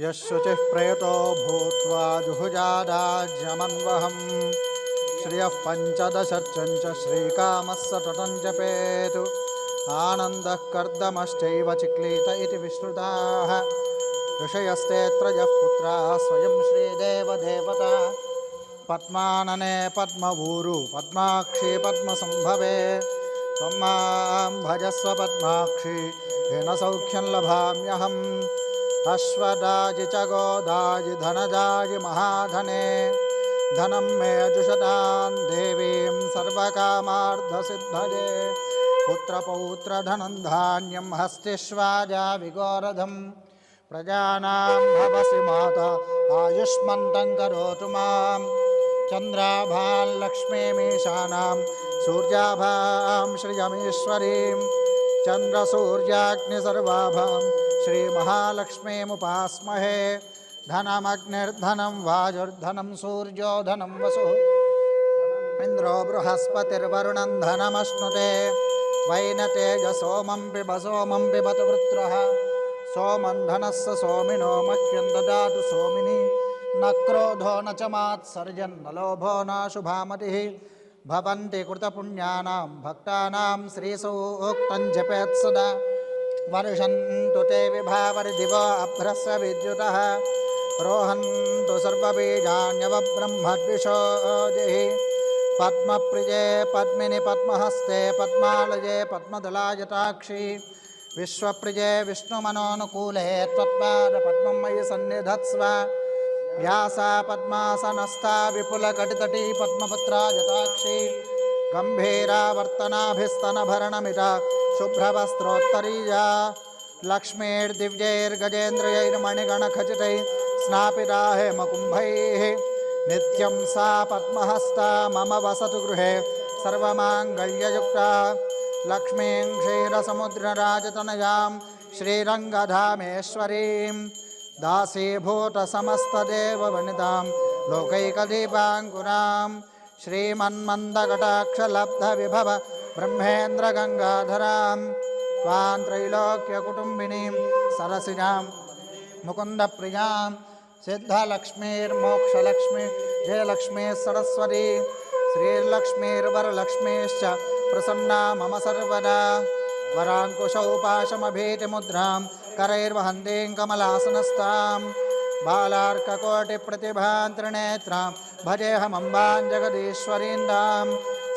यः शुचिः प्रयतो भूत्वा जुहुजादाज्यमन्वहम् श्रियः पञ्चदशर्चं च श्रीकामः सततं जपेतु। आनन्दः चिक्लीत इति विश्रुताः। ऋषयस्तेऽत्रजः पुत्राः स्वयं श्रीदेवदेवता। पद्मानने पद्मभूरु, पद्माक्षी पद्मसम्भवे। त्वं माँ भजस्व पद्माक्षी, येन सौख्यं लभाम्यहम्। अश्वदाजि च गोदाजि धनदाजि महाधने। धनं मे जुषतां देवीं सर्वकामार्धसिद्धये। पुत्रपौत्रधनं धान्यं हस्तिष्वाजा विगोरधं प्रजानां भवसि माता आयुष्मन्तं करोतु माँ चन्द्राभाल्लक्ष्मीमीशानां सूर्याभां श्रियमीश्वरीं चन्द्रसूर्याग्निसर्वाभां श्रीमहालक्ष्मीमुपास्महे। धनमग्निर्धनं वाजुर्धनं सूर्यो धनं वसुः। इन्द्रो बृहस्पतिर्वरुणं धनमश्नुते। वैनतेजसोमं पिब, सोमं पिबतु वृत्रः। सोमं धनस्य सोमिनो मह्यं ददातु सोमिनि। न क्रोधो न च मात्सर्जन्, न लोभो न शुभामतिः। भवन्ति कृतपुण्यानां, भक्तानां श्रीसूक्तं जपेत् सदा वर्षन्तु ते विभावरिदिव अभ्रस्य विद्युतः। रोहन्तु सर्वबीजान्यवब्रह्मद्विषोजिः पद्मप्रिये पद्मिनि पद्महस्ते पद्मालये पद्मदलायताक्षी। विश्वप्रिये विष्णुमनोनुकूले त्वत्पादपद्मं मयि सन्निधत्स्व। व्यासा पद्मासनस्था विपुलकटितटी पद्मपत्रा यताक्षी गम्भीरावर्तनाभिस्तनभरणमिता, शुभ्रवस्त्रोत्तरीया, लक्ष्मीर्दिव्यैर्गजेन्द्रियैर्मणिगणखचितैः स्नापिता हेमकुम्भैः नित्यं सा पद्महस्ता, मम वसतु गृहे, सर्वमाङ्गल्ययुक्ता, लक्ष्मीं क्षीरसमुद्रराजतनयां, श्रीरङ्गधामेश्वरीं, दासीभूतसमस्तदेववनितां, लोकैकदीपाङ्कुरां श्रीमन्मन्दकटाक्षलब्धविभव ब्रह्मेन्द्रगङ्गाधरां त्वां त्रैलोक्यकुटुम्बिनीं सरसिजां मुकुन्दप्रियाँ सिद्धलक्ष्मीर्मोक्षलक्ष्मी जयलक्ष्मी सरस्वती श्रीर्लक्ष्मीर्वरलक्ष्मीश्च प्रसन्ना मम सर्वदा। वराङ्कुशौपाशमभीतिमुद्रां करैर्वहन्तीं कमलासनस्तां बालार्ककोटिप्रतिभां त्रिनेत्रां भजेऽहमम्बां जगदीश्वरीन्दां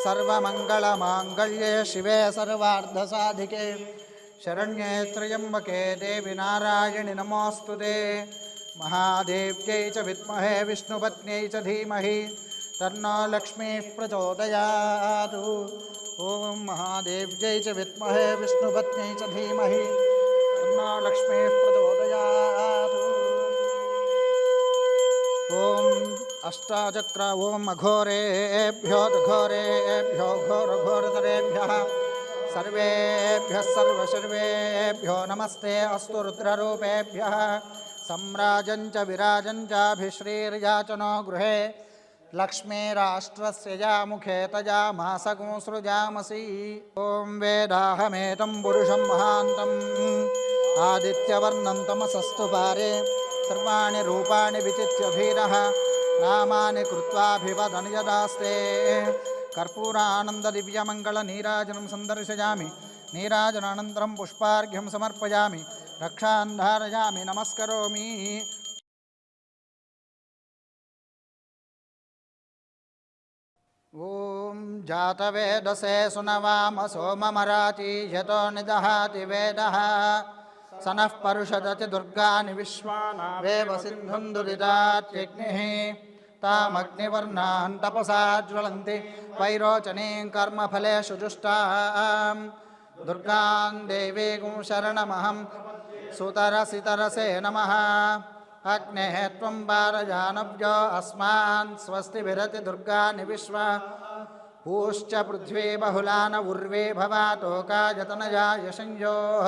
सर्वमङ्गलमाङ्गल्ये शिवे सर्वार्धसाधिके। शरण्ये त्र्यम्बके देवि नारायणि नमोऽस्तु ते। महादेव्यै च विद्महे विष्णुपत्न्यै च धीमहि। तन्नो लक्ष्मीः प्रचोदयातु। ॐ महादेव्यै च विद्महे विष्णुपत्न्यै तन्नो लक्ष्मीः प्रचोदयातु। ॐ अष्टाचक्र ओम अघोरेभ्यो घोरेभ्यो घोरघोरतरेभ्यः सर्वेभ्यः सर्वसर्वेभ्यो नमस्ते अस्तु रुद्ररूपेभ्यः। सम्राजं च विराजं चाभिश्रीर्याचनो गृहे। लक्ष्मीराष्ट्रस्य यामुखे तजामासगुं सृजामसि। ॐ वेदाहमेतं पुरुषं महान्तम् आदित्यवर्णं तमसस्तु पारे। सर्वाणि रूपाणि विचित्य धीरः। नामानि कृत्वाभिवदन् यदास्ते कर्पूरानन्ददिव्यमङ्गलनीराजनं सन्दर्शयामि नीराजनानन्तरं पुष्पार्घ्यं समर्पयामि रक्षान् धारयामि नमस्करोमि ॐ जातवेदसे सुनवाम सोममराति यतो निदहाति वेदः स नः परुषदति दुर्गानि विश्वानावेव सिन्धुं दुरितात्यग्निः तामग्निवर्णान् तपसा ज्वलन्ति, वैरोचनीं कर्मफलेषु जुष्टां दुर्गां देवीं शरणमहं, सुतरसितरसे नमः। अग्नेः त्वं पारजानव्यो अस्मान् स्वस्ति विरति दुर्गानि विश्वा पूश्च पृथ्वी बहुलान उर्वे भवातोकायतनया यशञ्जोः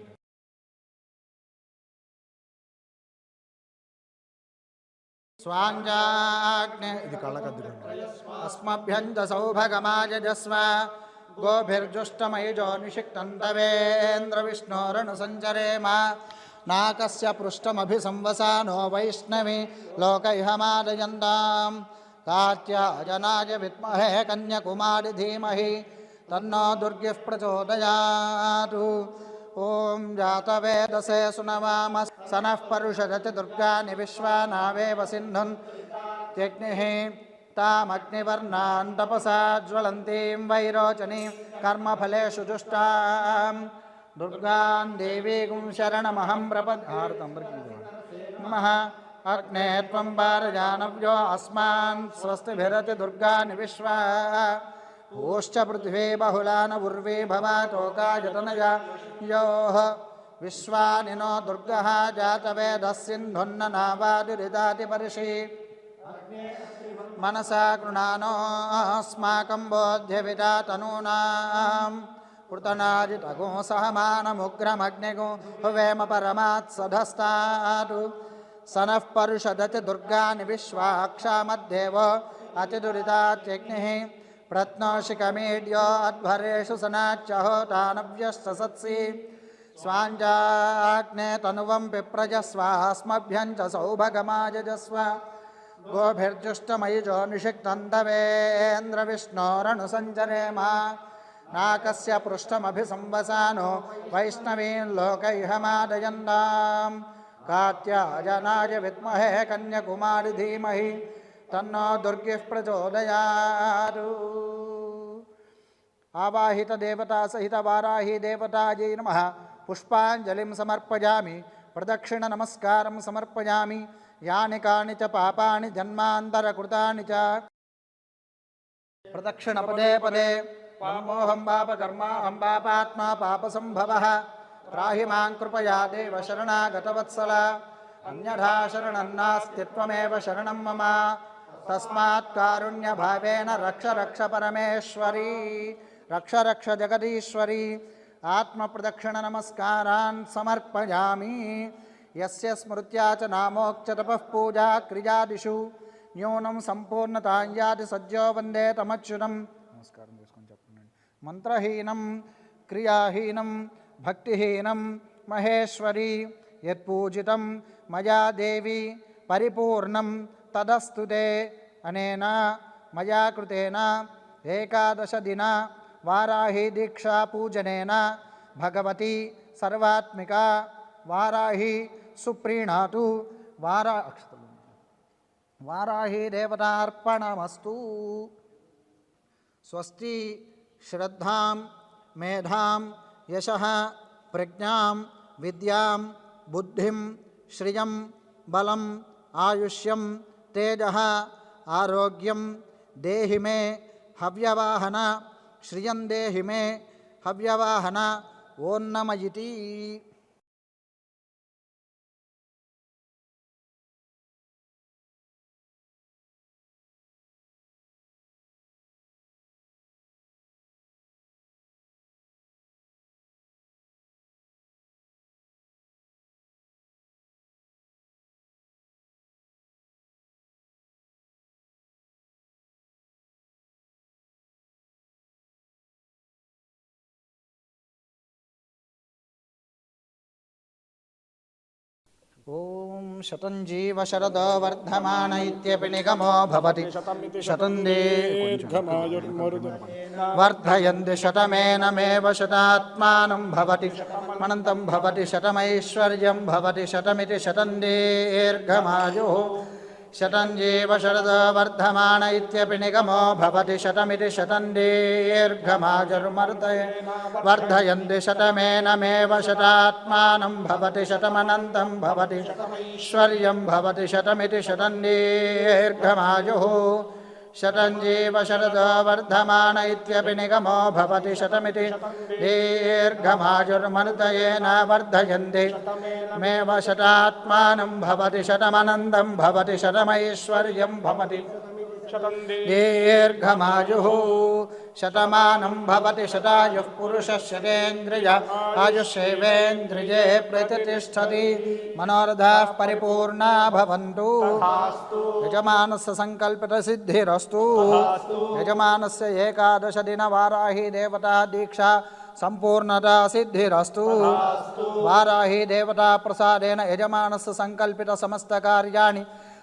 स्वाञ्जाग्ने इति कळकद्दिगुण्ड अस्मभ्यञ्च सौभगमायजस्व गोभिर्जुष्टमयिजो निषिक्तन्तवेन्द्रविष्णोरनुसञ्चरेम नाकस्य पृष्ठमभिसंवसानो वैष्णवी लोक इह मादयन्ताम् कात्यायनाय विद्महे कन्यकुमारि धीमहि तन्नो दुर्गिः प्रचोदयातु। ॐ जातवेदसे सुनवाम स नः परुषदति दुर्गानि विश्वानावेव सिन्धुन् त्यग्निः तामग्निवर्णान् तपसा ज्वलन्तीं वैरोचनीं कर्मफलेषु जुष्टां दुर्गान् देवीगुं शरणमहं प्रपद्यार्तं नमः अग्ने त्वं पारजानव्यो अस्मान् स्वस्तिभिरति दुर्गानि विश्वा ओश्च पृथिवी बहुलान उर्वी भवातोकायतनया योः विश्वानि नो दुर्गः जातवेदः सिन्धुन्न नावादिरिदातिपर्षि मनसा गृणानोऽस्माकं बोध्यविदा तनूनां पृतनाजितगो सहमानमुग्रमग्निगो हुवेम परमात् सधस्तात् स नः परुषदति दुर्गानि विश्वाक्षामद्देव अतिदुरितात्यग्निः। प्रत्नोषिकमीड्यो अध्वरेषु सनाच्यहोतानव्यश्च स्वाञ्जाग्ने तनुवं पिप्रजस्वास्मभ्यं च सौभगमायजस्व। गोभिर्जुष्टमयिजो निषिक्तन्तवेन्द्रविष्णोरनुसञ्चरेम नाकस्य पृष्ठमभिसंवसानो वैष्णवीन् लोक इह मादयन्ताम् कात्यायनाय विद्महे कन्यकुमारि धीमहि తన్నో దుర్గి ప్రచోదయారు ఆవాహిత దేవతా సహిత వారాహి దేవతాజై నమ. పుష్పాంజలిం సమర్పయామి. ప్రదక్షిణ నమస్కారం సమర్పయామి. యాని కాని చ పాపాని జన్మాంతరకృతాని చ. ప్రదక్షిణ పదే పదే. పామోహం పాప కర్మాహం పాపాత్మా పాప సంభవ. రాహి మాం కృపయా దేవ శరణాగతవత్సల అన్యథా శరణం నాస్తిత్వమేవ శరణం మమ. తస్మాత్ కారుణ్య భావేన రక్ష రక్ష పరమేశ్వరీ రక్ష రక్ష జగదీశ్వరీ ఆత్మప్రదక్షిణ నమస్కారాన్ సమర్పయామి. ఎస్య స్మృత్యా చ నామోక్షతపః పూజా క్రియాదిషు న్యూనం సంపూర్ణతాయాది సజ్జో వందే తమచ్యుతం. నమస్కారం చేసుకొని చెప్పండి. మంత్రహీనం క్రియాహీనం భక్తిహీనం మహేశ్వరి యత్పూజితం మయా దేవి పరిపూర్ణం तदस्तु ते अनेन मया कृतेन एकादशदिन वाराही दीक्षापूजनेन भगवती सर्वात्मिका वाराही सुप्रीणातु वारा वाराही देवतार्पणमस्तु। स्वस्ति श्रद्धां, मेधां, यशः, प्रज्ञां, विद्यां, बुद्धिं, श्रियं, बलम् आयुष्यं तेजः आरोग्यम देहि मे हव्यवाहन श्रियं देहि मे हव्यवाहन ॐ ॐ शतं जीव शरद वर्धमान इत्यपि निगमो भवति शतं वर्धयन्ति शतमेनमेव शतात्मानं भवति। अनन्तं भवति शतमैश्वर्यं भवति। शतमिति शतं दीर्घमायुः। शतं जीव शरदो वर्धमान इत्यपि निगमो भवति शतमिति शतं दीर्घमाजुर्मर्दय वर्धयन्ति शतमेनमेव शतात्मानं भवति शतमनन्तं भवति। ऐश्वर्यं भवति शतमिति शतं दीर्घमायुः शतं जीव शरदो वर्धमान इत्यपि निगमो भवति शतमिति। दीर्घमाजुर्मर्दयेन वर्धयन्ति। मेव शतात्मानं भवति शतमनन्दं भवति शतमैश्वर्यं भवति। दीर्घमायुः शतमानं भवति शतायुः पुरुषः शतेन्द्रिय आयुष्येवेन्द्रिये प्रतिष्ठति मनोरथाः परिपूर्णा भवन्तु यजमानस्य सङ्कल्पितसिद्धिरस्तु यजमानस्य एकादशदिनवाराही देवता दीक्षा सम्पूर्णता सिद्धिरस्तु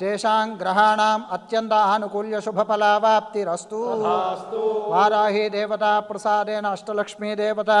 तेषां ग्रहाणाम् अत्यन्त आनुकूल्यशुभफलावाप्तिरस्तु वाराही देवता प्रसादेन अष्टलक्ष्मी देवता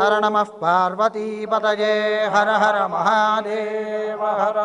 हर नमः पार्वतीपतये हर हर महादेव हर।